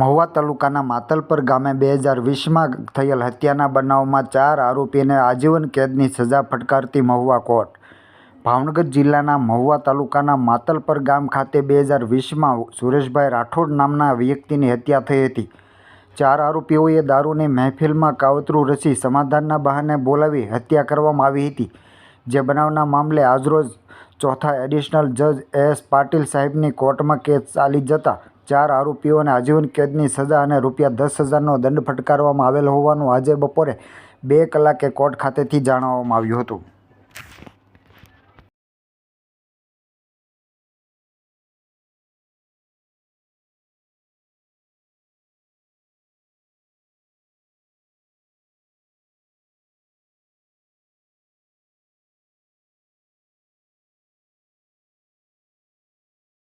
મહુવા તાલુકાના માતલપર ગામે બે હજાર વીસમાં થયેલ હત્યાના બનાવમાં ચાર આરોપીને આજીવન કેદની સજા ફટકારતી મહુવા કોર્ટ. ભાવનગર જિલ્લાના મહુવા તાલુકાના માતલપર ગામ ખાતે બે હજાર વીસમાં સુરેશભાઈ રાઠોડ નામના વ્યક્તિની હત્યા થઈ હતી. ચાર આરોપીઓએ દારૂની મહેફિલમાં કાવતરું રચી સમાધાનના બહાને બોલાવી હત્યા કરવામાં આવી હતી, જે બનાવના મામલે આજરોજ ચોથા એડિશનલ જજ એસ પાટીલ સાહેબની કોર્ટમાં કેસ ચાલી જતા ચાર આરોપીઓને આજીવન કેદની સજા અને રૂપિયા દસ હજારનો દંડ ફટકારવામાં આવેલ હોવાનું આજે બપોરે બે કલાકે કોર્ટ ખાતેથી જણાવવામાં આવ્યું હતું.